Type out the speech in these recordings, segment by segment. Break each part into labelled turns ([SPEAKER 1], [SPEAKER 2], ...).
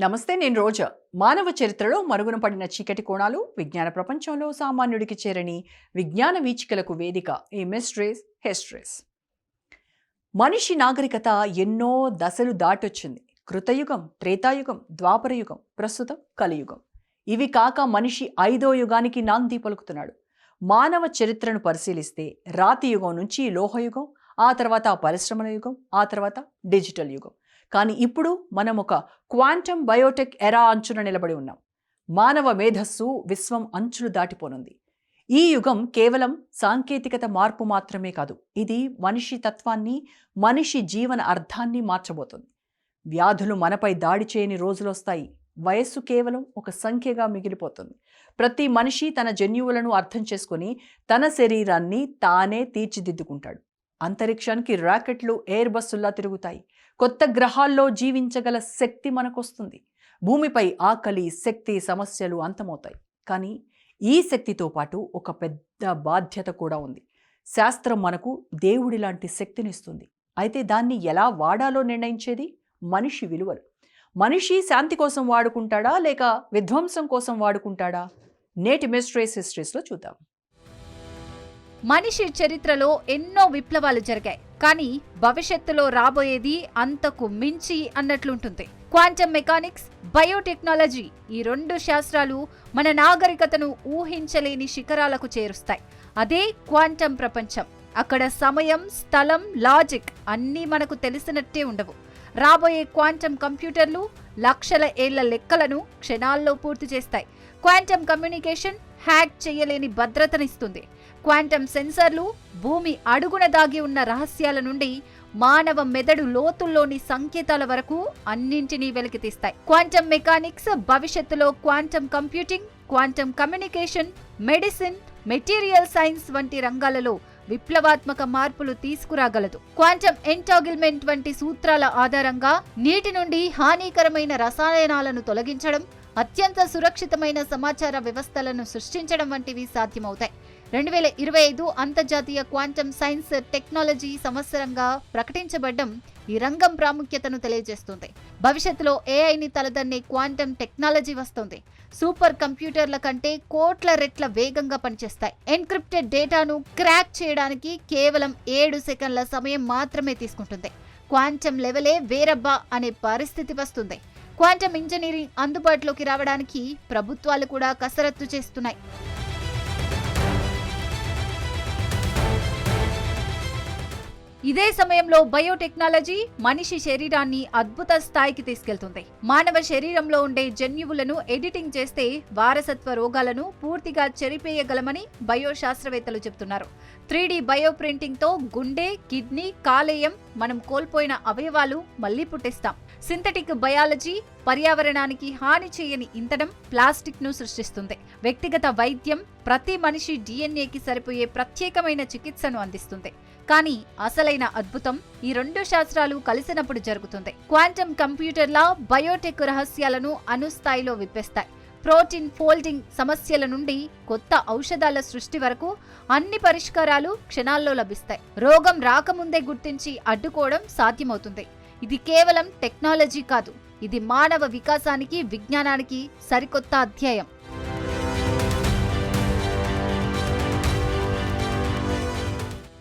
[SPEAKER 1] నమస్తే నేను రోజా. మానవ చరిత్రలో మరుగున పడిన చీకటి కోణాలు విజ్ఞాన ప్రపంచంలో సామాన్యుడికి చేరని విజ్ఞాన వీచికలకు వేదిక ఈ మిస్ట్రీస్ హెస్ట్రేస్. మనిషి నాగరికత ఎన్నో దశలు దాటొచ్చింది. కృతయుగం త్రేతాయుగం ద్వాపరయుగం ప్రస్తుతం కలియుగం. ఇవి కాక మనిషి ఐదో యుగానికి నాంది పలుకుతున్నాడు. మానవ చరిత్రను పరిశీలిస్తే రాతి యుగం నుంచి లోహయుగం ఆ తర్వాత పరిశ్రమల యుగం ఆ తర్వాత డిజిటల్ యుగం. కానీ ఇప్పుడు మనం ఒక క్వాంటమ్ బయోటెక్ ఎరా అంచున నిలబడి ఉన్నాం. మానవ మేధస్సు విశ్వం అంచులు దాటిపోనుంది. ఈ యుగం కేవలం సాంకేతికత మార్పు మాత్రమే కాదు ఇది మనిషి తత్వాన్ని మనిషి జీవన అర్థాన్ని మార్చబోతుంది. వ్యాధులు మనపై దాడి చేయని రోజులొస్తాయి. వయస్సు కేవలం ఒక సంఖ్యగా మిగిలిపోతుంది. ప్రతి మనిషి తన జన్యువులను అర్థం చేసుకొని తన శరీరాన్ని తానే తీర్చిదిద్దుకుంటాడు. అంతరిక్షానికి రాకెట్లు ఎయిర్ బస్సుల్లా తిరుగుతాయి. కొత్త గ్రహాల్లో జీవించగల శక్తి మనకొస్తుంది. భూమిపై ఆకలి శక్తి సమస్యలు అంతమవుతాయి. కానీ ఈ శక్తితో పాటు ఒక పెద్ద బాధ్యత కూడా ఉంది. శాస్త్రం మనకు దేవుడి లాంటి శక్తినిస్తుంది అయితే దాన్ని ఎలా వాడాలో నిర్ణయించేది? మనిషి విలువలు. మనిషి శాంతి కోసం వాడుకుంటాడా? లేక విధ్వంసం కోసం వాడుకుంటాడా? నేటి మిస్ట్రేస్ హిస్టరీస్లో చూద్దాం.
[SPEAKER 2] మనిషి చరిత్రలో ఎన్నో విప్లవాలు జరిగాయి. కానీ భవిష్యత్తులో రాబోయేది అంతకు మించి అన్నట్లుంటుంది. క్వాంటమ్ మెకానిక్స్ బయోటెక్నాలజీ ఈ రెండు శాస్త్రాలు మన నాగరికతను ఊహించలేని శిఖరాలకు చేరుస్తాయి. అదే క్వాంటమ్ ప్రపంచం. అక్కడ సమయం స్థలం లాజిక్ అన్నీ మనకు తెలిసినట్టే ఉండవు. రాబోయే క్వాంటమ్ కంప్యూటర్లు లక్షల ఏళ్ళ లెక్కలను క్షణాల్లో పూర్తి చేస్తాయి. క్వాంటమ్ కమ్యూనికేషన్ హ్యాక్ చేయలేని భద్రతనిస్తుంది. క్వాంటమ్ సెన్సర్లు భూమి అడుగున దాగి ఉన్న రహస్యాల నుండి మానవ మెదడు లోతుల్లోని సంకేతాల వరకు అన్నింటినీ వెలికితీస్తాయి క్వాంటమ్ మెకానిక్స్ భవిష్యత్తులో quantum computing quantum communication medicine material science వంటి రంగాలలో విప్లవాత్మక మార్పులు తీసుకురాగలదు. క్వాంటమ్ ఎంటాగిల్మెంట్ వంటి సూత్రాల ఆధారంగా నీటి నుండి హానికరమైన రసాయనాలను తొలగించడం అత్యంత సురక్షితమైన సమాచార వ్యవస్థలను సృష్టించడం వంటివి సాధ్యమవుతాయి. రెండు వేల ఇరవై ఐదు అంతర్జాతీయ క్వాంటమ్ సైన్స్ టెక్నాలజీ సంవత్సరంగా ప్రకటించబడడం ఈ రంగం ప్రాముఖ్యతను తెలియజేస్తుంది. భవిష్యత్తులో ఏఐని తలదన్నే క్వాంటమ్ టెక్నాలజీ వస్తుంది. సూపర్ కంప్యూటర్ల కంటే కోట్ల రెట్ల వేగంగా పనిచేస్తాయి. ఎన్క్రిప్టెడ్ డేటాను క్రాక్ చేయడానికి కేవలం ఏడు సెకండ్ల సమయం మాత్రమే తీసుకుంటుంది. క్వాంటమ్ లెవెలే వేరబ్బా అనే పరిస్థితి వస్తుంది. క్వాంటమ్ ఇంజనీరింగ్ అందుబాటులోకి రావడానికి ప్రభుత్వాలు కూడా కసరత్తు చేస్తున్నాయి. ఇదే సమయంలో బయోటెక్నాలజీ మనిషి శరీరాన్ని అద్భుత స్థాయికి తీసుకెళ్తుంది. మానవ శరీరంలో ఉండే జన్యువులను ఎడిటింగ్ చేస్తే వారసత్వ రోగాలను పూర్తిగా చెరిపేయగలమని బయో శాస్త్రవేత్తలు చెబుతున్నారు. త్రీ బయో ప్రింటింగ్తో గుండె కిడ్నీ కాలేయం మనం కోల్పోయిన అవయవాలు మళ్ళీ పుట్టిస్తాం. సింథటిక్ బయాలజీ పర్యావరణానికి హాని చేయని ఇంధనం ప్లాస్టిక్ను సృష్టిస్తుంది. వ్యక్తిగత వైద్యం ప్రతి మనిషి డిఎన్ఏకి సరిపోయే ప్రత్యేకమైన చికిత్సను అందిస్తుంది. కానీ అసలైన అద్భుతం ఈ రెండు శాస్త్రాలు కలిసినప్పుడు జరుగుతుంది. క్వాంటమ్ కంప్యూటర్ల బయోటెక్ రహస్యాలను అనుస్థాయిలో విప్పేస్తాయి. ప్రోటీన్ ఫోల్డింగ్ సమస్యల నుండి కొత్త ఔషధాల సృష్టి వరకు అన్ని పరిష్కారాలు క్షణాల్లో లభిస్తాయి. రోగం రాకముందే గుర్తించి అడ్డుకోవడం సాధ్యమవుతుంది. ఇది కేవలం టెక్నాలజీ కాదు. ఇది మానవ వికాసానికి విజ్ఞానానికి సరికొత్త అధ్యాయం.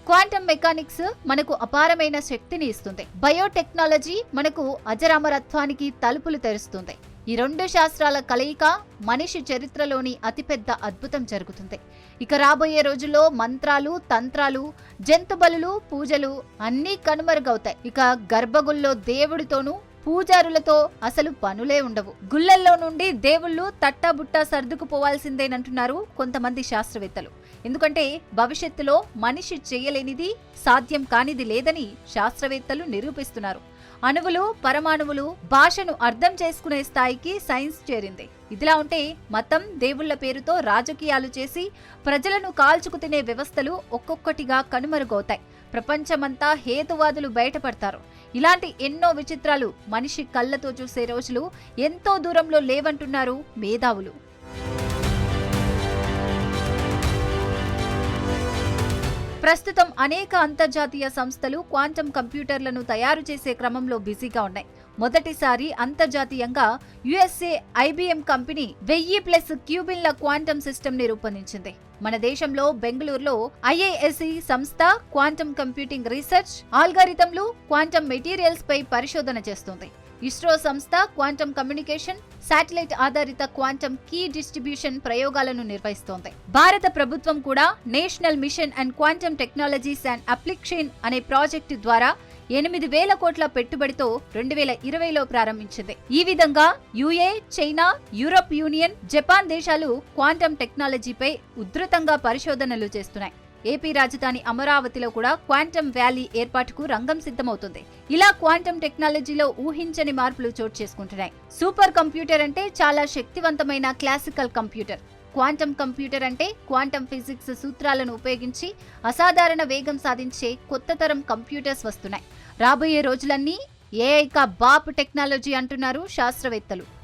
[SPEAKER 2] క్వాంటమ్ మెకానిక్స్ మనకు అపారమైన శక్తిని ఇస్తుంది. బయోటెక్నాలజీ మనకు అజరామరత్వానికి తలుపులు తెరుస్తుంది. ఈ రెండు శాస్త్రాల కలయిక మనిషి చరిత్రలోని అతిపెద్ద అద్భుతం జరుగుతుంది. ఇక రాబోయే రోజుల్లో మంత్రాలు తంత్రాలు జంతుబలులు పూజలు అన్నీ కనుమరుగవుతాయి. ఇక గర్భగుల్లో దేవుడితోనూ పూజారులతో అసలు పనులే ఉండవు. గుళ్ళల్లో నుండి దేవుళ్ళు తట్టాబుట్టా సర్దుకుపోవాల్సిందేనంటున్నారు కొంతమంది శాస్త్రవేత్తలు. ఎందుకంటే భవిష్యత్తులో మనిషి చేయలేనిది సాధ్యం కానిది లేదని శాస్త్రవేత్తలు నిరూపిస్తున్నారు. అణువులు పరమాణువులు భాషను అర్థం చేసుకునే స్థాయికి సైన్స్ చేరింది. ఇదిలా ఉంటే మతం దేవుళ్ళ పేరుతో రాజకీయాలు చేసి ప్రజలను కాల్చుకు తినే వ్యవస్థలు ఒక్కొక్కటిగా కనుమరుగవుతాయి. ప్రపంచమంతా హేతువాదులు బయటపడతారు. ఇలాంటి ఎన్నో విచిత్రాలు మనిషి కళ్ళతో చూసే రోజులు ఎంతో దూరంలో లేవంటున్నారు మేధావులు. ప్రస్తుతం అనేక అంతర్జాతీయ సంస్థలు క్వాంటమ్ కంప్యూటర్లను తయారు చేసే క్రమంలో బిజీగా ఉన్నాయి. మొదటిసారి అంతర్జాతీయంగా యుఎస్ఏ ఐబిఎం కంపెనీ వెయ్యి ప్లస్ క్యూబిన్ల క్వాంటమ్ సిస్టమ్ని రూపొందించింది. మన దేశంలో బెంగళూరులో ఐఏఎస్ఈ సంస్థ క్వాంటమ్ కంప్యూటింగ్ రీసెర్చ్ ఆల్గారిథంలు క్వాంటమ్ మెటీరియల్స్ పై పరిశోధన చేస్తుంది. ఇస్రో సంస్థ క్వాంటమ్ కమ్యూనికేషన్ శాటిలైట్ ఆధారిత క్వాంటమ్ కీ డిస్ట్రిబ్యూషన్ ప్రయోగాలను నిర్వహిస్తోంది. భారత ప్రభుత్వం కూడా national mission and quantum technologies and application అనే ప్రాజెక్టు ద్వారా ఎనిమిది వేల కోట్ల పెట్టుబడితో రెండు వేల ఇరవైలో ప్రారంభించింది. ఈ విధంగా యుఏ చైనా యూరప్ యూనియన్ జపాన్ దేశాలు క్వాంటమ్ టెక్నాలజీపై ఉధృతంగా పరిశోధనలు చేస్తున్నాయి. ఏపీ రాజధాని అమరావతిలో కూడా క్వాంటమ్ వ్యాలీ ఏర్పాటుకు రంగం సిద్ధమవుతుంది. ఇలా క్వాంటమ్ టెక్నాలజీలో ఊహించని మార్పులు చోటు చేసుకుంటున్నాయి. సూపర్ కంప్యూటర్ అంటే చాలా శక్తివంతమైన క్లాసికల్ కంప్యూటర్. క్వాంటమ్ కంప్యూటర్ అంటే క్వాంటమ్ ఫిజిక్స్ సూత్రాలను ఉపయోగించి అసాధారణ వేగం సాధించే కొత్త తరం కంప్యూటర్స్ వస్తున్నాయి. రాబోయే రోజులన్నీ ఏఐ కా బాప్ టెక్నాలజీ అంటున్నారు శాస్త్రవేత్తలు.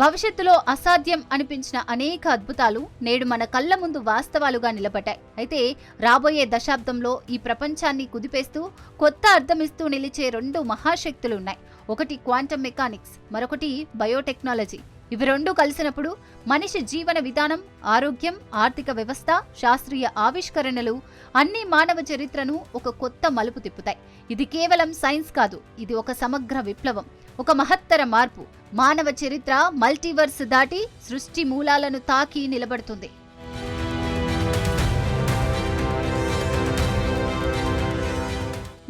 [SPEAKER 2] భవిష్యత్తులో అసాధ్యం అనిపించిన అనేక అద్భుతాలు నేడు మన కళ్ళ ముందు వాస్తవాలుగా నిలబడ్డాయి. అయితే రాబోయే దశాబ్దంలో ఈ ప్రపంచాన్ని కుదిపేస్తూ కొత్త అర్థమిస్తూ నిలిచే రెండు మహాశక్తులు ఉన్నాయి ఒకటి క్వాంటమ్ మెకానిక్స్ మరొకటి బయోటెక్నాలజీ. ఇవి రెండు కలిసినప్పుడు మనిషి జీవన విధానం ఆరోగ్యం ఆర్థిక వ్యవస్థ శాస్త్రీయ ఆవిష్కరణలు అన్ని మానవ చరిత్రను ఒక కొత్త మలుపు తిప్పుతాయి. ఇది కేవలం సైన్స్ కాదు ఇది ఒక సమగ్ర విప్లవం ఒక మహత్తర మార్పు. మానవ చరిత్ర మల్టీవర్స్ దాటి సృష్టి మూలాలను తాకి నిలబడుతుంది.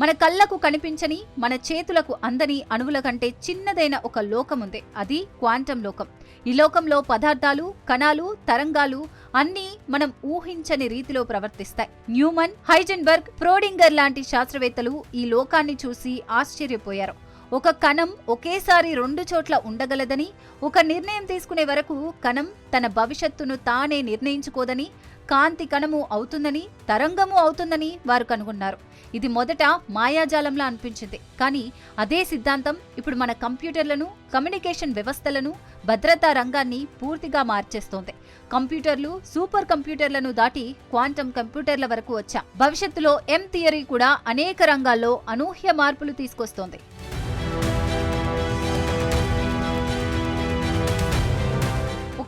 [SPEAKER 2] మన కళ్ళకు కనిపించని మన చేతులకు అందని అణువుల కంటే చిన్నదైన ఒక లోకముంది. అది క్వాంటం లోకం. ఈ లోకంలో పదార్థాలు కణాలు తరంగాలు అన్నీ మనం ఊహించని రీతిలో ప్రవర్తిస్తాయి. న్యూమన్ హైజెన్బర్గ్ ప్రోడింగర్ లాంటి శాస్త్రవేత్తలు ఈ లోకాన్ని చూసి ఆశ్చర్యపోయారు. ఒక కణం ఒకేసారి రెండు చోట్ల ఉండగలదని ఒక నిర్ణయం తీసుకునే వరకు కణం తన భవిష్యత్తును తానే నిర్ణయించుకోదని కాంతి కణము అవుతుందని తరంగము అవుతుందని వారు కనుగొన్నారు. ఇది మొదట మాయాజాలంలా అనిపించింది. కానీ అదే సిద్ధాంతం ఇప్పుడు మన కంప్యూటర్లను కమ్యూనికేషన్ వ్యవస్థలను భద్రతా రంగాన్ని పూర్తిగా మార్చేస్తోంది. కంప్యూటర్లు సూపర్ కంప్యూటర్లను దాటి క్వాంటమ్ కంప్యూటర్ల వరకు వచ్చాం. భవిష్యత్తులో ఎం థియరీ కూడా అనేక రంగాల్లో అనూహ్య మార్పులు తీసుకొస్తోంది.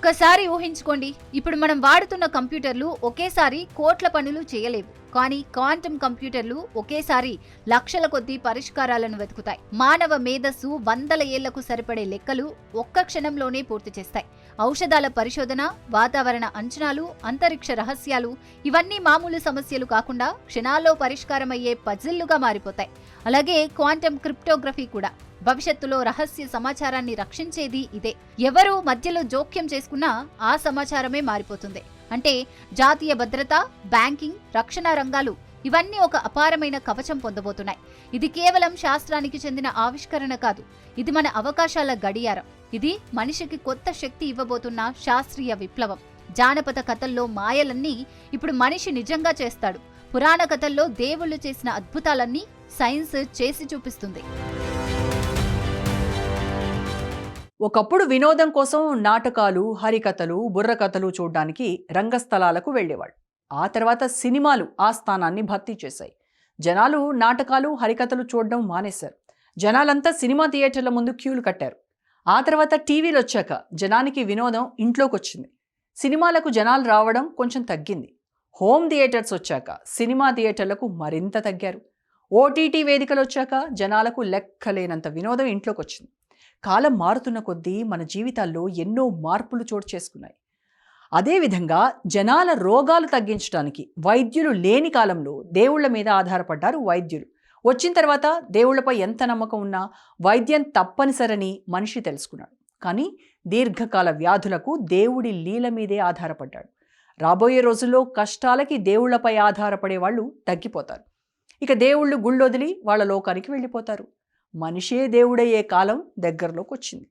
[SPEAKER 2] ఒక్కసారి ఊహించుకోండి ఇప్పుడు మనం వాడుతున్న కంప్యూటర్లు ఒకేసారి కోట్ల పనులు చేయలేవు. కానీ క్వాంటమ్ కంప్యూటర్లు ఒకేసారి లక్షల కొద్దీ పరిష్కారాలను వెతుకుతాయి. మానవ మేధస్సు వందల ఏళ్ళకు సరిపడే లెక్కలు ఒక్క క్షణంలోనే పూర్తి చేస్తాయి. ఔషధాల పరిశోధన వాతావరణ అంచనాలు అంతరిక్ష రహస్యాలు ఇవన్నీ మామూలు సమస్యలు కాకుండా క్షణాల్లో పరిష్కారమయ్యే పజిల్లుగా మారిపోతాయి. అలాగే క్వాంటమ్ క్రిప్టోగ్రఫీ కూడా. భవిష్యత్తులో రహస్య సమాచారాన్ని రక్షించేది ఇదే. ఎవరు మధ్యలో జోక్యం చేసుకున్నా ఆ సమాచారమే మారిపోతుంది. అంటే జాతీయ భద్రత బ్యాంకింగ్ రక్షణ రంగాలు ఇవన్నీ ఒక అపారమైన కవచం పొందబోతున్నాయి. ఇది కేవలం శాస్త్రానికి చెందిన ఆవిష్కరణ కాదు. ఇది మన అవకాశాల గడియారం. ఇది మనిషికి కొత్త శక్తి ఇవ్వబోతున్న శాస్త్రీయ విప్లవం. జానపద కథల్లో మాయలన్నీ ఇప్పుడు మనిషి నిజంగా చేస్తాడు. పురాణ కథల్లో దేవుళ్ళు చేసిన అద్భుతాలన్నీ సైన్స్ చేసి చూపిస్తుంది.
[SPEAKER 1] ఒకప్పుడు వినోదం కోసం నాటకాలు హరికథలు బుర్రకథలు చూడడానికి రంగస్థలాలకు వెళ్ళేవాళ్ళు. ఆ తర్వాత సినిమాలు ఆ స్థానాన్ని భర్తీ చేశాయి. జనాలు నాటకాలు హరికథలు చూడడం మానేశారు. జనాలంతా సినిమా థియేటర్ల ముందు క్యూలు కట్టారు. ఆ తర్వాత టీవీలు వచ్చాక జనానికి వినోదం ఇంట్లోకి వచ్చింది సినిమాలకు జనాలు రావడం కొంచెం తగ్గింది. హోమ్ థియేటర్స్ వచ్చాక సినిమా థియేటర్లకు మరింత తగ్గారు. ఓటీటీ వేదికలు వచ్చాక జనాలకు లెక్కలేనంత వినోదం ఇంట్లోకి వచ్చింది కాలం మారుతున్న కొద్దీ మన జీవితాల్లో ఎన్నో మార్పులు చోటు చేసుకున్నాయి. అదేవిధంగా జనాల రోగాలు తగ్గించడానికి వైద్యులు లేని కాలంలో దేవుళ్ళ మీద ఆధారపడ్డారు వైద్యులు. వచ్చిన తర్వాత దేవుళ్ళపై ఎంత నమ్మకం ఉన్నా వైద్యం తప్పనిసరని మనిషి తెలుసుకున్నాడు. కానీ దీర్ఘకాల వ్యాధులకు దేవుడి లీల మీదే ఆధారపడ్డాడు. రాబోయే రోజుల్లో కష్టాలకి దేవుళ్ళపై ఆధారపడే వాళ్ళు తగ్గిపోతారు. ఇక దేవుళ్ళు గుళ్ళొదిలి వాళ్ళ లోకానికి వెళ్ళిపోతారు. మనిషే దేవుడయ్యే కాలం దగ్గరలోకి వచ్చింది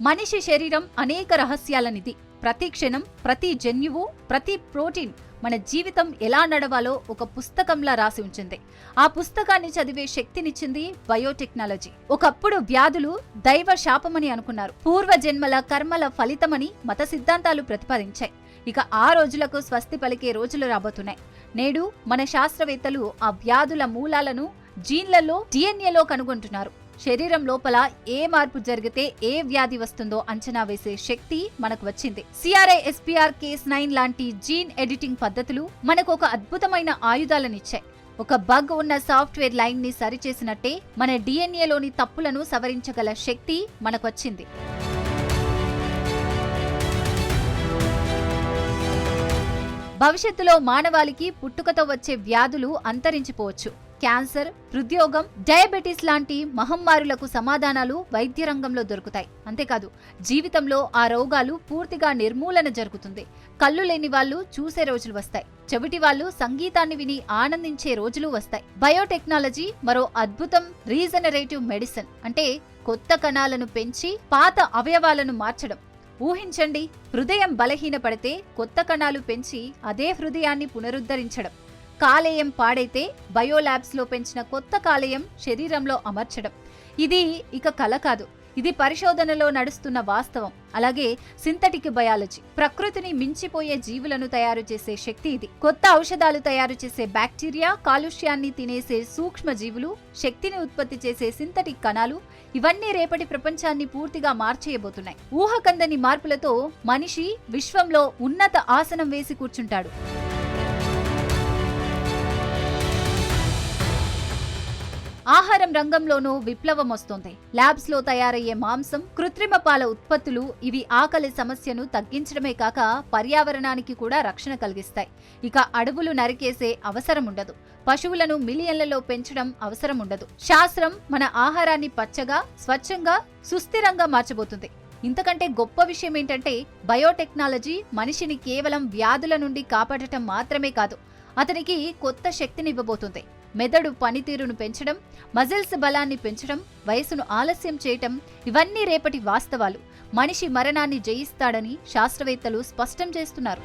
[SPEAKER 2] మనిషి శరీరం అనేక రహస్యాల నిధి. ప్రతి క్షణం ప్రతి జన్యువు ప్రతి ప్రోటీన్ మన జీవితం ఎలా నడవాలో ఒక పుస్తకంలా రాసి ఉంచింది. ఆ పుస్తకాన్ని చదివే శక్తినిచ్చింది బయోటెక్నాలజీ. ఒకప్పుడు వ్యాధులు దైవ శాపమని అనుకున్నారు. పూర్వ జన్మల కర్మల ఫలితమని మత సిద్ధాంతాలు ప్రతిపాదించాయి. ఇక ఆ రోజులకు స్వస్తి పలికే రోజులు రాబోతున్నాయి. నేడు మన శాస్త్రవేత్తలు ఆ వ్యాధుల మూలాలను జీన్లలో డిఎన్ఏలో కనుగొంటున్నారు. శరీరం లోపల ఏ మార్పు జరిగితే ఏ వ్యాధి వస్తుందో అంచనా వేసే శక్తి మనకు వచ్చింది. సిఆర్ఐ ఎస్పీఆర్ కేస్ నైన్ లాంటి జీన్ ఎడిటింగ్ పద్ధతులు మనకు ఒక అద్భుతమైన ఆయుధాలనిచ్చాయి. ఒక బగ్ ఉన్న సాఫ్ట్వేర్ లైన్ని సరిచేసినట్టే మన డిఎన్ఏలోని తప్పులను సవరించగల శక్తి మనకొచ్చింది. భవిష్యత్తులో మానవాళికి పుట్టుకతో వచ్చే వ్యాధులు అంతరించిపోవచ్చు. క్యాన్సర్ హృద్యోగం డయాబెటీస్ లాంటి మహమ్మారులకు సమాధానాలు వైద్య రంగంలో దొరుకుతాయి. అంతేకాదు జీవితంలో ఆ రోగాలు పూర్తిగా నిర్మూలన జరుగుతుంది. కళ్ళు లేని వాళ్ళు చూసే రోజులు వస్తాయి. చెవిటి వాళ్ళు సంగీతాన్ని విని ఆనందించే రోజులు వస్తాయి. బయోటెక్నాలజీ మరో అద్భుతం రీజనరేటివ్ మెడిసిన్ అంటే కొత్త కణాలను పెంచి పాత అవయవాలను మార్చడం. ఊహించండి హృదయం బలహీనపడితే కొత్త కణాలు పెంచి అదే హృదయాన్ని పునరుద్ధరించడం. కాలేయం పాడైతే బయోలాబ్స్లో పెంచిన కొత్త కాలేయం శరీరంలో అమర్చడం. ఇది ఇక కల కాదు. ఇది పరిశోధనలో నడుస్తున్న వాస్తవం. అలాగే సింథటిక్ బయాలజీ. ప్రకృతిని మించిపోయే జీవులను తయారు చేసే శక్తి ఇది. కొత్త ఔషధాలు తయారు చేసే బ్యాక్టీరియా కాలుష్యాన్ని తినేసే సూక్ష్మ జీవులు శక్తిని ఉత్పత్తి చేసే సింథటిక్ కణాలు ఇవన్నీ రేపటి ప్రపంచాన్ని పూర్తిగా మార్చేయబోతున్నాయి. ఊహకందని మార్పులతో మనిషి విశ్వంలో ఉన్నత ఆసనం వేసి కూర్చుంటాడు. ఆహారం రంగంలోనూ విప్లవం వస్తోంది ల్యాబ్స్లో తయారయ్యే మాంసం కృత్రిమ పాల ఉత్పత్తులు ఇవి ఆకలి సమస్యను తగ్గించడమే కాక పర్యావరణానికి కూడా రక్షణ కలిగిస్తాయి. ఇక అడవులు నరికేసే అవసరం ఉండదు పశువులను మిలియన్లలో పెంచడం అవసరం ఉండదు శాస్త్రం మన ఆహారాన్ని పచ్చగా స్వచ్ఛంగా సుస్థిరంగా మార్చబోతుంది. ఇంతకంటే గొప్ప విషయం ఏంటంటే బయోటెక్నాలజీ మనిషిని కేవలం వ్యాధుల నుండి కాపాడటం మాత్రమే కాదు. అతనికి కొత్త శక్తిని ఇవ్వబోతుంది మెదడు పనితీరును పెంచడం మజిల్స్ బలాన్ని పెంచడం వయసును ఆలస్యం చేయటం ఇవన్నీ రేపటి వాస్తవాలు. మనిషి మరణాన్ని జయిస్తాడని శాస్త్రవేత్తలు స్పష్టం చేస్తున్నారు.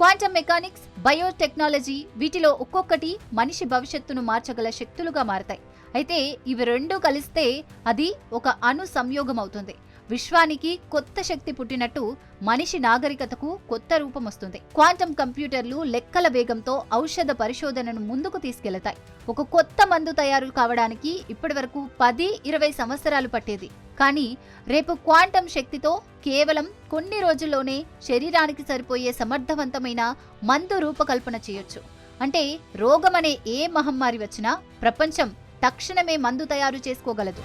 [SPEAKER 2] క్వాంటమ్ మెకానిక్స్ బయోటెక్నాలజీ వీటిలో ఒక్కొక్కటి మనిషి భవిష్యత్తును మార్చగల శక్తులుగా మారతాయి. అయితే ఇవి రెండూ కలిస్తే అది ఒక అణు సంయోగం అవుతుంది విశ్వానికి కొత్త శక్తి పుట్టినట్టు మనిషి నాగరికతకు కొత్త రూపం వస్తుంది. క్వాంటమ్ కంప్యూటర్లు లెక్కల వేగంతో ఔషధ పరిశోధనను ముందుకు తీసుకెళ్తాయి. ఒక కొత్త మందు తయారు కావడానికి ఇప్పటివరకు పది ఇరవై సంవత్సరాలు పట్టేది. కానీ రేపు క్వాంటమ్ శక్తితో కేవలం కొన్ని రోజుల్లోనే శరీరానికి సరిపోయే సమర్థవంతమైన మందు రూపకల్పన చేయొచ్చు. అంటే రోగమనే ఏ మహమ్మారి వచ్చినా ప్రపంచం తక్షణమే మందు తయారు చేసుకోగలదు.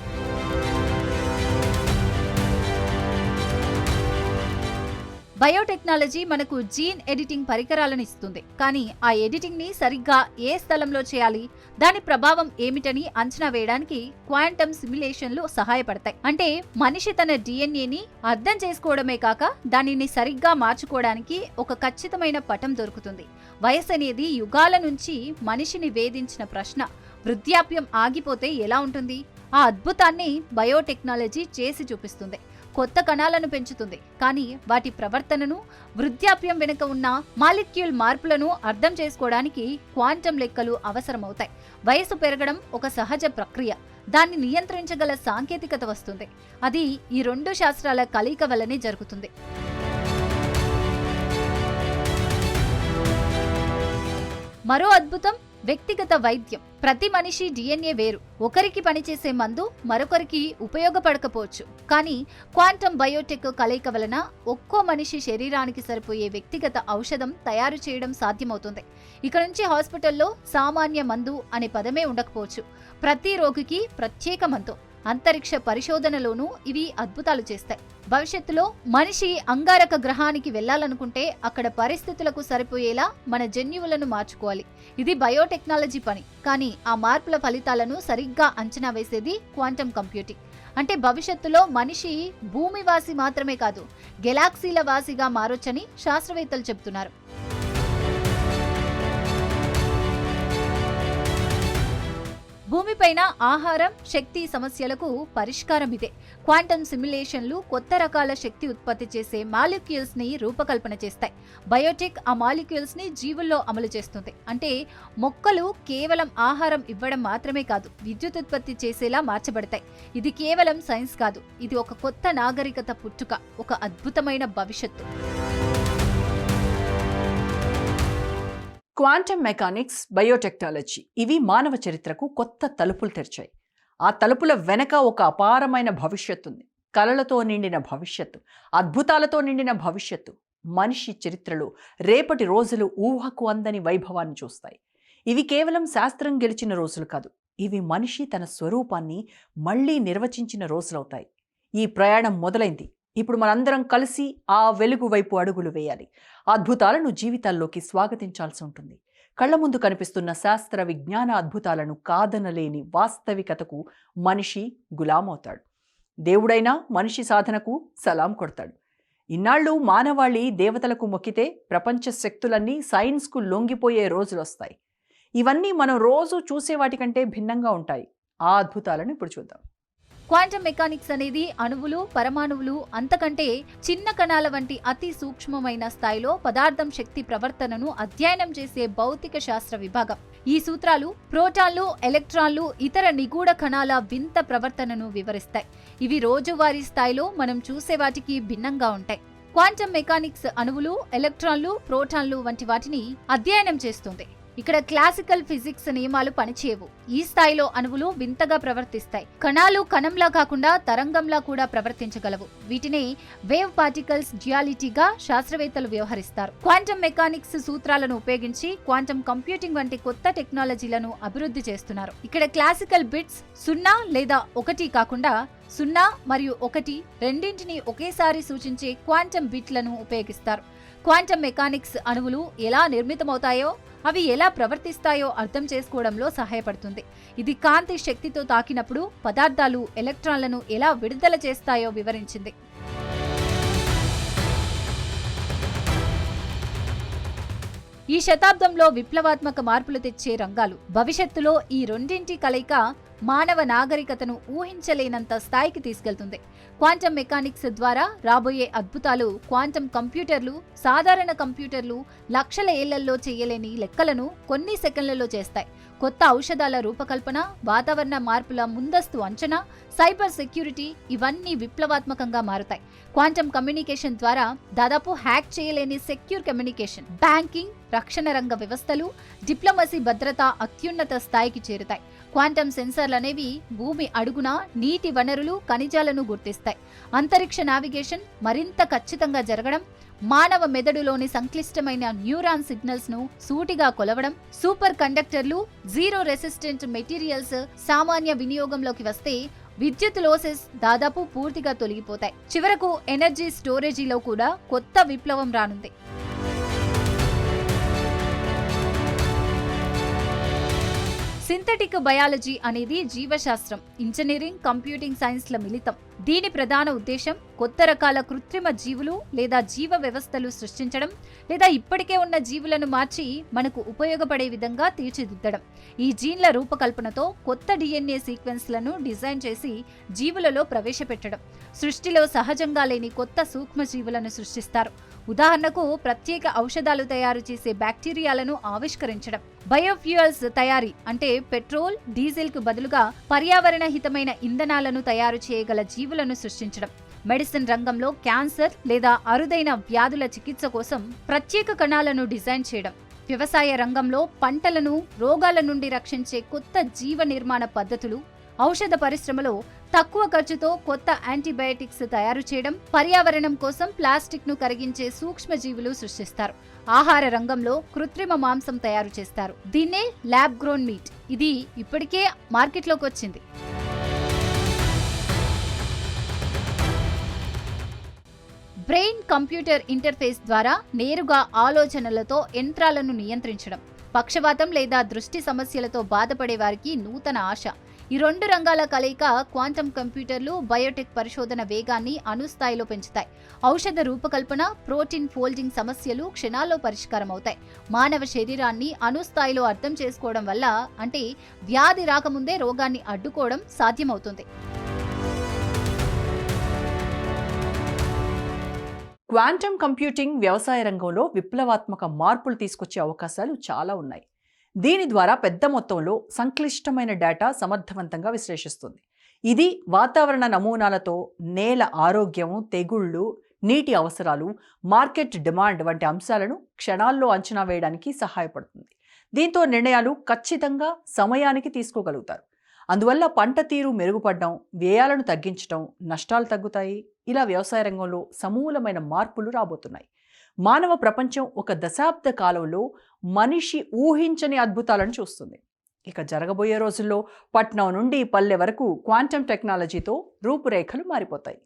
[SPEAKER 2] బయోటెక్నాలజీ మనకు జీన్ ఎడిటింగ్ పరికరాలను ఇస్తుంది. కానీ ఆ ఎడిటింగ్ని సరిగ్గా ఏ స్థలంలో చేయాలి? దాని ప్రభావం ఏమిటని అంచనా వేయడానికి క్వాంటమ్ సిమ్యులేషన్లు సహాయపడతాయి. అంటే మనిషి తన డిఎన్ఏని అర్థం చేసుకోవడమే కాక దానిని సరిగ్గా మార్చుకోవడానికి ఒక ఖచ్చితమైన పటం దొరుకుతుంది. వయసు అనేది యుగాల నుంచి మనిషిని వేధించిన ప్రశ్న. వృద్ధాప్యం ఆగిపోతే ఎలా ఉంటుంది? ఆ అద్భుతాన్ని బయోటెక్నాలజీ చేసి చూపిస్తుంది. కొత్త కణాలను పెంచుతుంది. కానీ వాటి ప్రవర్తనను వృద్ధాప్యం వెనుక ఉన్న మాలిక్యూల్ మార్పులను అర్థం చేసుకోవడానికి క్వాంటం లెక్కలు అవసరమవుతాయి. వయసు పెరగడం ఒక సహజ ప్రక్రియ. దాన్ని నియంత్రించగల సాంకేతికత వస్తుంది. అది ఈ రెండు శాస్త్రాల కలయిక వల్లనే జరుగుతుంది. మరో అద్భుతం వ్యక్తిగత వైద్యం. ప్రతి మనిషి డిఎన్ఏ వేరు. ఒకరికి పనిచేసే మందు మరొకరికి ఉపయోగపడకపోవచ్చు. కానీ క్వాంటమ్ బయోటెక్ కలయిక వలన ఒక్కో మనిషి శరీరానికి సరిపోయే వ్యక్తిగత ఔషధం తయారు చేయడం సాధ్యమవుతుంది. ఇక నుంచి హాస్పిటల్లో సామాన్య మందు అనే పదమే ఉండకపోవచ్చు. ప్రతి రోగికి ప్రత్యేక మందు. అంతరిక్ష పరిశోధనలోనూ ఇవి అద్భుతాలు చేస్తాయి. భవిష్యత్తులో మనిషి అంగారక గ్రహానికి వెళ్ళాలనుకుంటే అక్కడ పరిస్థితులకు సరిపోయేలా మన జన్యువులను మార్చుకోవాలి. ఇది బయోటెక్నాలజీ పని. కానీ ఆ మార్పుల ఫలితాలను సరిగ్గా అంచనా వేసేది క్వాంటమ్ కంప్యూటింగ్. అంటే భవిష్యత్తులో మనిషి భూమివాసి మాత్రమే కాదు గెలాక్సీల వాసిగా మారొచ్చని శాస్త్రవేత్తలు చెబుతున్నారు. భూమిపైన ఆహారం శక్తి సమస్యలకు పరిష్కారం ఇదే. క్వాంటమ్ సిమ్యులేషన్లు కొత్త రకాల శక్తి ఉత్పత్తి చేసే మాలిక్యూల్స్ని రూపకల్పన చేస్తాయి. బయోటెక్ ఆ మాలిక్యూల్స్ని జీవుల్లో అమలు చేస్తుంది. అంటే మొక్కలు కేవలం ఆహారం ఇవ్వడం మాత్రమే కాదు విద్యుత్ ఉత్పత్తి చేసేలా మార్చబడతాయి. ఇది కేవలం సైన్స్ కాదు ఇది ఒక కొత్త నాగరికత పుట్టుక ఒక అద్భుతమైన భవిష్యత్తు.
[SPEAKER 1] క్వాంటమ్ మెకానిక్స్ బయోటెక్నాలజీ ఇవి మానవ చరిత్రకు కొత్త తలుపులు తెరిచాయి. ఆ తలుపుల వెనక ఒక అపారమైన భవిష్యత్తు ఉంది. కలలతో నిండిన భవిష్యత్తు అద్భుతాలతో నిండిన భవిష్యత్తు. మనిషి చరిత్రలో రేపటి రోజులు ఊహకు అందని వైభవాన్ని చూస్తాయి. ఇవి కేవలం శాస్త్రం గెలిచిన రోజులు కాదు. ఇవి మనిషి తన స్వరూపాన్ని మళ్ళీ నిర్వచించిన రోజులవుతాయి. ఈ ప్రయాణం మొదలైంది. ఇప్పుడు మనందరం కలిసి ఆ వెలుగు వైపు అడుగులు వేయాలి. అద్భుతాలను జీవితాల్లోకి స్వాగతించాల్సి ఉంటుంది. కళ్ళ ముందు కనిపిస్తున్న శాస్త్ర విజ్ఞాన అద్భుతాలను కాదనలేని వాస్తవికతకు మనిషి గులామవుతాడు. దేవుడైనా మనిషి సాధనకు సలాం కొడతాడు. ఇన్నాళ్ళు మానవాళి దేవతలకు మొక్కితే ప్రపంచ శక్తులన్నీ సైన్స్కు లొంగిపోయే రోజులొస్తాయి. ఇవన్నీ మనం రోజు చూసే వాటికంటే భిన్నంగా ఉంటాయి. ఆ అద్భుతాలను ఇప్పుడు చూద్దాం.
[SPEAKER 2] క్వాంటమ్ మెకానిక్స్ అనేది అణువులు పరమాణువులు అంతకంటే చిన్న కణాల వంటి అతి సూక్ష్మమైన స్థాయిలో పదార్థం శక్తి ప్రవర్తనను అధ్యయనం చేసే భౌతిక శాస్త్ర విభాగం. ఈ సూత్రాలు ప్రోటాన్లు ఎలక్ట్రాన్లు ఇతర నిగూఢ కణాల వింత ప్రవర్తనను వివరిస్తాయి. ఇవి రోజువారీ స్థాయిలో మనం చూసే వాటికి భిన్నంగా ఉంటాయి. క్వాంటమ్ మెకానిక్స్ అణువులు ఎలక్ట్రాన్లు ప్రోటాన్లు వంటి వాటిని అధ్యయనం చేస్తుంది. ఇక్కడ క్లాసికల్ ఫిజిక్స్ నియమాలు పనిచేయవు. ఈ స్థాయిలో అణువులు వింతగా ప్రవర్తిస్తాయి. కణాలు కణంలా కాకుండా తరంగంలా కూడా ప్రవర్తించగలవు. వీటిని వేవ్ పార్టికల్స్ జియాలిటీగా శాస్త్రవేత్తలు వ్యవహరిస్తారు. క్వాంటమ్ మెకానిక్స్ సూత్రాలను ఉపయోగించి క్వాంటమ్ కంప్యూటింగ్ వంటి కొత్త టెక్నాలజీలను అభివృద్ధి చేస్తున్నారు. ఇక్కడ క్లాసికల్ బిట్స్ సున్నా లేదా ఒకటి కాకుండా సున్నా మరియు ఒకటి రెండింటిని ఒకేసారి సూచించే క్వాంటమ్ బిట్లను ఉపయోగిస్తారు. క్వాంటమ్ మెకానిక్స్ అణువులు ఎలా నిర్మితమవుతాయో అవి ఎలా ప్రవర్తిస్తాయో అర్థం చేసుకోవడంలో సహాయపడుతుంది. ఇది కాంతి శక్తితో తాకినప్పుడు పదార్థాలు ఎలక్ట్రాన్లను ఎలా విడుదల చేస్తాయో వివరించింది. ఈ శతాబ్దంలో విప్లవాత్మక మార్పులు తెచ్చే రంగాలు భవిష్యత్తులో ఈ రెండింటి కలయిక మానవ నాగరికతను ఊహించలేనంత స్థాయికి తీసుకెళ్తుంది. క్వాంటమ్ మెకానిక్స్ ద్వారా రాబోయే అద్భుతాలు క్వాంటమ్ కంప్యూటర్లు సాధారణ కంప్యూటర్లు లక్షల ఏళ్ళలో చేయలేని లెక్కలను కొన్ని సెకండ్లలో చేస్తాయి. కొత్త ఔషధాల రూపకల్పన వాతావరణ మార్పుల ముందస్తు అంచనా సైబర్ సెక్యూరిటీ ఇవన్నీ విప్లవాత్మకంగా మారుతాయి. క్వాంటమ్ కమ్యూనికేషన్ ద్వారా దాదాపు హ్యాక్ చేయలేని సెక్యూర్ కమ్యూనికేషన్ బ్యాంకింగ్ రక్షణ రంగ వ్యవస్థలు డిప్లొమసీ భద్రత అత్యున్నత స్థాయికి చేరుతాయి. క్వాంటమ్ సెన్సార్లు అనేవి భూమి అడుగున నీటి వనరులు ఖనిజాలను గుర్తిస్తాయి. అంతరిక్ష నావిగేషన్ మరింత ఖచ్చితంగా జరగడం మానవ మెదడులోని సంక్లిష్టమైన న్యూరాన్ సిగ్నల్స్ను సూటిగా కొలవడం సూపర్ కండక్టర్లు జీరో రెసిస్టెంట్ మెటీరియల్స్ సామాన్య వినియోగంలోకి వస్తే విద్యుత్ లోసెస్ దాదాపు పూర్తిగా తొలగిపోతాయి. చివరకు ఎనర్జీ స్టోరేజీలో కూడా కొత్త విప్లవం రానుంది. సింథటిక్ బయాలజీ అనేది జీవశాస్త్రం ఇంజనీరింగ్ కంప్యూటింగ్ సైన్స్ల మిళితం. దీని ప్రధాన ఉద్దేశం కొత్త రకాల కృత్రిమ జీవులు లేదా జీవ వ్యవస్థలు సృష్టించడం లేదా ఇప్పటికే ఉన్న జీవులను మార్చి మనకు ఉపయోగపడే విధంగా తీర్చిదిద్దడం. ఈ జీన్ల రూపకల్పనతో కొత్త డిఎన్ఏ సీక్వెన్స్లను డిజైన్ చేసి జీవులలో ప్రవేశపెట్టడం. సృష్టిలో సహజంగా లేని కొత్త సూక్ష్మజీవులను సృష్టిస్తారు. ఉదాహరణకు ప్రత్యేక ఔషధాలు తయారు చేసే బ్యాక్టీరియాలను ఆవిష్కరించడం. బయోఫ్యూయల్స్ తయారీ అంటే పెట్రోల్ డీజిల్కు బదులుగా పర్యావరణ హితమైన ఇంధనాలను తయారు చేయగల జీవులను సృష్టించడం. మెడిసిన్ రంగంలో క్యాన్సర్ లేదా అరుదైన వ్యాధుల చికిత్స కోసం ప్రత్యేక కణాలను డిజైన్ చేయడం. వ్యవసాయ రంగంలో పంటలను రోగాల నుండి రక్షించే కొత్త జీవ నిర్మాణ పద్ధతులు ఔషధ పరిశ్రమలో తక్కువ ఖర్చుతో కొత్త యాంటీబయాటిక్స్ తయారు చేయడం పర్యావరణం కోసం ప్లాస్టిక్ను కరిగించే సూక్ష్మజీవులు సృష్టిస్తారు. ఆహార రంగంలో కృత్రిమ మాంసం తయారు చేస్తారు. దీన్నే ల్యాబ్ గ్రోన్ మీట్ ఇది ఇప్పటికే మార్కెట్లోకి వచ్చింది. బ్రెయిన్ కంప్యూటర్ ఇంటర్ఫేస్ ద్వారా నేరుగా ఆలోచనలతో యంత్రాలను నియంత్రించడం పక్షవాతం లేదా దృష్టి సమస్యలతో బాధపడే వారికి నూతన ఆశ. ఈ రెండు రంగాల కలయిక క్వాంటం కంప్యూటర్లు బయోటెక్ పరిశోధన వేగాన్ని అనుస్థాయిలో పెంచుతాయి. ఔషధ రూపకల్పన ప్రోటీన్ ఫోల్డింగ్ సమస్యలు క్షణాల్లో పరిష్కారం అవుతాయి మానవ శరీరాన్ని అనుస్థాయిలో అర్థం చేసుకోవడం వల్ల అంటే వ్యాధి రాకముందే రోగాన్ని అడ్డుకోవడం సాధ్యమవుతుంది.
[SPEAKER 1] క్వాంటమ్ కంప్యూటింగ్ వ్యవసాయ రంగంలో విప్లవాత్మక మార్పులు తీసుకొచ్చే అవకాశాలు చాలా ఉన్నాయి. దీని ద్వారా పెద్ద మొత్తంలో సంక్లిష్టమైన డేటా సమర్థవంతంగా విశ్లేషిస్తుంది. ఇది వాతావరణ నమూనాలతో నేల ఆరోగ్యం తెగుళ్ళు నీటి అవసరాలు మార్కెట్ డిమాండ్ వంటి అంశాలను క్షణాల్లో అంచనా వేయడానికి సహాయపడుతుంది. దీంతో నిర్ణయాలు ఖచ్చితంగా సమయానికి తీసుకోగలుగుతారు. అందువల్ల పంట తీరు మెరుగుపడడం వ్యయాలను తగ్గించడం నష్టాలు తగ్గుతాయి. ఇలా వ్యవసాయ రంగంలో సమూలమైన మార్పులు రాబోతున్నాయి. మానవ ప్రపంచం ఒక దశాబ్ద కాలంలో మనిషి ఊహించని అద్భుతాలను చూస్తుంది. ఇక జరగబోయే రోజుల్లో పట్నం నుండి పల్లె వరకు క్వాంటమ్ టెక్నాలజీతో రూపురేఖలు మారిపోతాయి.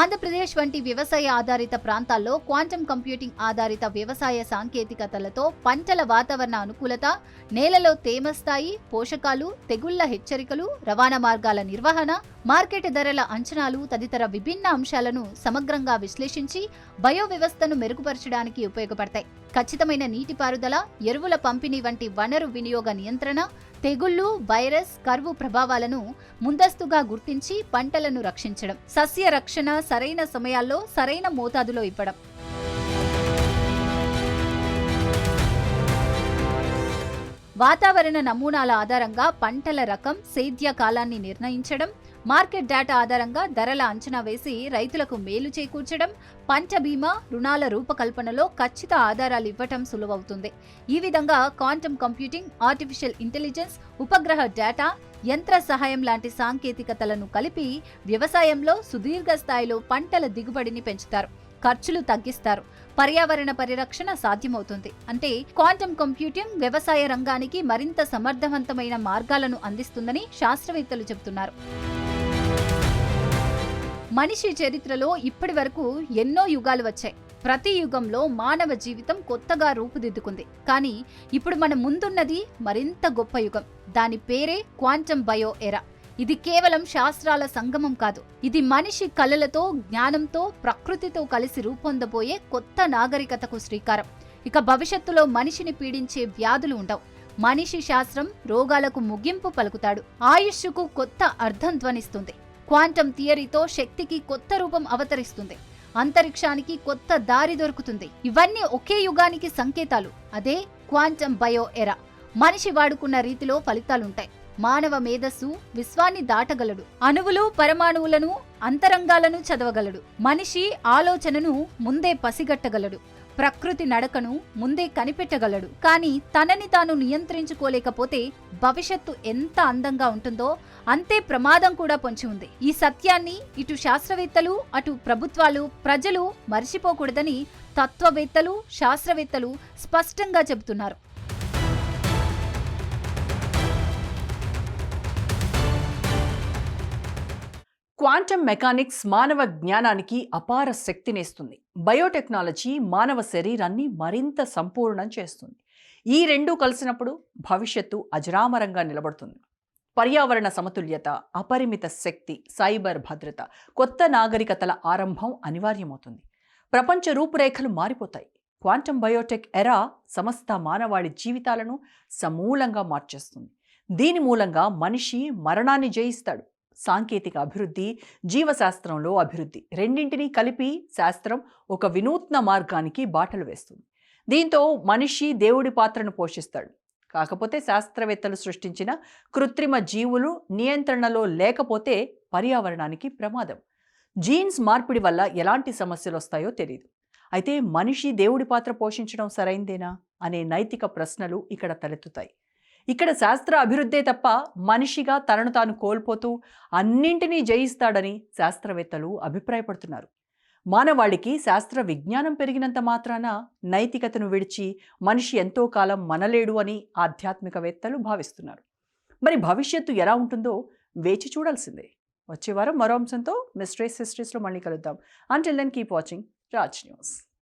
[SPEAKER 2] ఆంధ్రప్రదేశ్ వంటి వ్యవసాయ ఆధారిత ప్రాంతాల్లో క్వాంటమ్ కంప్యూటింగ్ ఆధారిత వ్యవసాయ సాంకేతికతలతో పంటల వాతావరణ అనుకూలత నేలలో తేమ స్థాయి పోషకాలు తెగుళ్ళ హెచ్చరికలు రవాణా మార్గాల నిర్వహణ మార్కెట్ ధరల అంచనాలు తదితర విభిన్న అంశాలను సమగ్రంగా విశ్లేషించి బయో వ్యవస్థను మెరుగుపరచడానికి ఉపయోగపడతాయి. ఖచ్చితమైన నీటిపారుదల ఎరువుల పంపిణీ వంటి వనరు వినియోగ నియంత్రణ తెగుళ్ళు వైరస్ కరువు ప్రభావాలను ముందస్తుగా గుర్తించి పంటలను రక్షించడం సస్య రక్షణ సరైన సమయాల్లో సరైన మోతాదులో ఇవ్వడం. వాతావరణ నమూనాల ఆధారంగా పంటల రకం సేద్య కాలాన్ని నిర్ణయించడం మార్కెట్ డేటా ఆధారంగా ధరల అంచనా వేసి రైతులకు మేలు చేకూర్చడం పంట బీమా రుణాల రూపకల్పనలో ఖచ్చిత ఆధారాలు ఇవ్వటం సులువవుతుంది. ఈ విధంగా క్వాంటమ్ కంప్యూటింగ్ ఆర్టిఫిషియల్ ఇంటెలిజెన్స్ ఉపగ్రహ డేటా యంత్ర సహాయం లాంటి సాంకేతికతలను కలిపి వ్యవసాయంలో సుదీర్ఘ స్థాయిలో పంటల దిగుబడిని పెంచుతారు ఖర్చులు తగ్గిస్తారు పర్యావరణ పరిరక్షణ సాధ్యమవుతుంది. అంటే క్వాంటమ్ కంప్యూటింగ్ వ్యవసాయ రంగానికి మరింత సమర్థవంతమైన మార్గాలను అందిస్తుందని శాస్త్రవేత్తలు చెబుతున్నారు. మనిషి చరిత్రలో ఇప్పటి వరకు ఎన్నో యుగాలు వచ్చాయి. ప్రతి యుగంలో మానవ జీవితం కొత్తగా రూపుదిద్దుకుంది. కానీ ఇప్పుడు మన ముందున్నది మరింత గొప్ప యుగం. దాని పేరే క్వాంటమ్ బయో ఎరా. ఇది కేవలం శాస్త్రాల సంగమం కాదు. ఇది మనిషి కళలతో జ్ఞానంతో ప్రకృతితో కలిసి రూపొందబోయే కొత్త నాగరికతకు శ్రీకారం. ఇక భవిష్యత్తులో మనిషిని పీడించే వ్యాధులు ఉండవు. మనిషి శాస్త్రం రోగాలకు ముగింపు పలుకుతాడు. ఆయుష్కు కొత్త అర్థం ధ్వనిస్తుంది. క్వాంటమ్ థియరీతో శక్తికి కొత్త రూపం అవతరిస్తుంది. అంతరిక్షానికి కొత్త దారి దొరుకుతుంది. ఇవన్నీ ఒకే యుగానికి సంకేతాలు. అదే క్వాంటమ్ బయో ఎరా. మనిషి వాడుకున్న రీతిలో ఫలితాలుంటాయి. మానవ మేధస్సు విశ్వాన్ని దాటగలడు. అణువులు పరమాణువులను అంతరంగాలను చదవగలడు. మనిషి ఆలోచనను ముందే పసిగట్టగలడు. ప్రకృతి నడకను ముందే కనిపెట్టగలడు. కానీ తనని తాను నియంత్రించుకోలేకపోతే భవిష్యత్తు ఎంత అందంగా ఉంటుందో అంతే ప్రమాదం కూడా పొంచి ఉంది. ఈ సత్యాన్ని ఇటు శాస్త్రవేత్తలు అటు ప్రభుత్వాలు ప్రజలు మర్చిపోకూడదని తత్వవేత్తలు శాస్త్రవేత్తలు స్పష్టంగా చెబుతున్నారు.
[SPEAKER 1] క్వాంటమ్ మెకానిక్స్ మానవ జ్ఞానానికి అపార శక్తినిస్తుంది. బయోటెక్నాలజీ మానవ శరీరాన్ని మరింత సంపూర్ణం చేస్తుంది. ఈ రెండూ కలిసినప్పుడు భవిష్యత్తు అజరామరంగా నిలబడుతుంది. పర్యావరణ సమతుల్యత అపరిమిత శక్తి సైబర్ భద్రత కొత్త నాగరికతల ఆరంభం అనివార్యమవుతుంది. ప్రపంచ రూపురేఖలు మారిపోతాయి. క్వాంటమ్ బయోటెక్ ఎరా సమస్త మానవాళి జీవితాలను సమూలంగా మార్చేస్తుంది. దీని మూలంగా మనిషి మరణాన్ని జయిస్తాడు. సాంకేతిక అభివృద్ధి జీవశాస్త్రంలో అభివృద్ధి రెండింటినీ కలిపి శాస్త్రం ఒక వినూత్న మార్గానికి బాటలు వేస్తుంది. దీంతో మనిషి దేవుడి పాత్రను పోషిస్తాడు. కాకపోతే శాస్త్రవేత్తలు సృష్టించిన కృత్రిమ జీవులు నియంత్రణలో లేకపోతే పర్యావరణానికి ప్రమాదం. జీన్స్ మార్పిడి వల్ల ఎలాంటి సమస్యలు వస్తాయో తెలియదు అయితే మనిషి దేవుడి పాత్ర పోషించడం సరైందేనా? అనే నైతిక ప్రశ్నలు ఇక్కడ తలెత్తుతాయి. ఇక్కడ శాస్త్ర అభివృద్ధే తప్ప మనిషిగా తనను తాను కోల్పోతూ అన్నింటినీ జయిస్తాడని శాస్త్రవేత్తలు అభిప్రాయపడుతున్నారు. మానవాళికి శాస్త్ర విజ్ఞానం పెరిగినంత మాత్రాన నైతికతను విడిచి మనిషి ఎంతో కాలం మనలేడు అని ఆధ్యాత్మికవేత్తలు భావిస్తున్నారు. మరి భవిష్యత్తు ఎలా ఉంటుందో వేచి చూడాల్సిందే. వచ్చే వారం మరో అంశంతో మిస్ట్రేస్ సిస్టర్స్లో మళ్ళీ కలుద్దాం. Until then keep watching Raj news